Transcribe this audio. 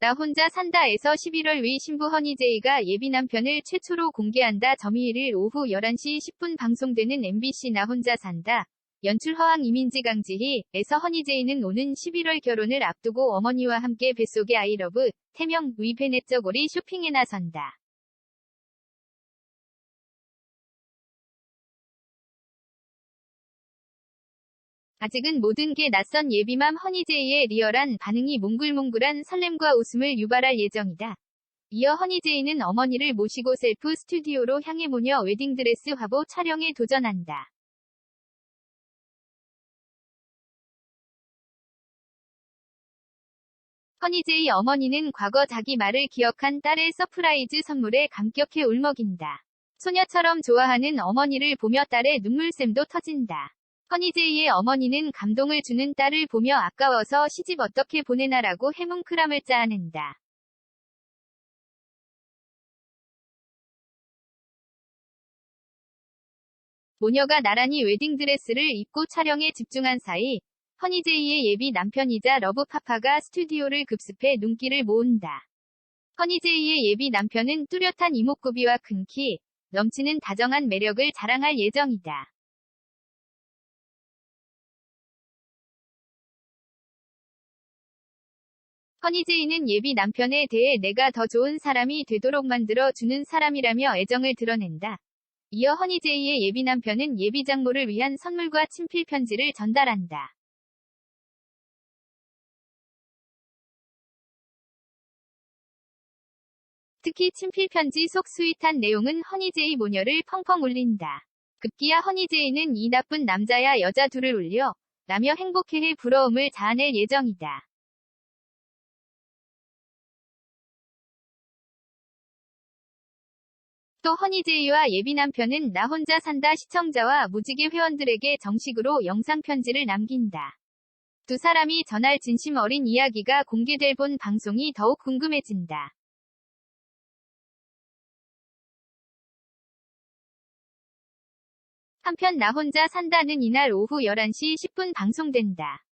나 혼자 산다에서 11월 위 신부 허니제이가 예비 남편을 최초로 공개한다. 점의일 오후 11시 10분 방송되는 MBC 나 혼자 산다. 연출 허황 이민지 강지희에서 허니제이는 오는 11월 결혼을 앞두고 어머니와 함께 뱃속의 아이러브 태명 위페넷저고리 쇼핑에 나선다. 아직은 모든 게 낯선 예비맘 허니제이의 리얼한 반응이 몽글몽글한 설렘과 웃음을 유발할 예정이다. 이어 허니제이는 어머니를 모시고 셀프 스튜디오로 향해 모녀 웨딩드레스 화보 촬영에 도전한다. 허니제이 어머니는 과거 자기 말을 기억한 딸의 서프라이즈 선물에 감격해 울먹인다. 소녀처럼 좋아하는 어머니를 보며 딸의 눈물샘도 터진다. 허니제이의 어머니는 감동을 주는 딸을 보며 아까워서 시집 어떻게 보내나라고 해뭉크람을 짜낸다. 모녀가 나란히 웨딩드레스를 입고 촬영에 집중한 사이 허니제이의 예비 남편이자 러브파파가 스튜디오를 급습해 눈길을 모은다. 허니제이의 예비 남편은 뚜렷한 이목구비와 큰 키, 넘치는 다정한 매력을 자랑할 예정이다. 허니제이는 예비 남편에 대해 내가 더 좋은 사람이 되도록 만들어 주는 사람이라며 애정을 드러낸다. 이어 허니제이의 예비 남편은 예비 장모를 위한 선물과 친필 편지를 전달한다. 특히 친필 편지 속 스윗한 내용은 허니제이 모녀를 펑펑 울린다. 급기야 허니제이는 이 나쁜 남자야 여자 둘을 울려 라며 행복해해 부러움을 자아낼 예정이다. 또 허니제이와 예비 남편은 나 혼자 산다 시청자와 무지개 회원들에게 정식으로 영상 편지를 남긴다. 두 사람이 전할 진심 어린 이야기가 공개될 본 방송이 더욱 궁금해진다. 한편 나 혼자 산다는 이날 오후 11시 10분 방송된다.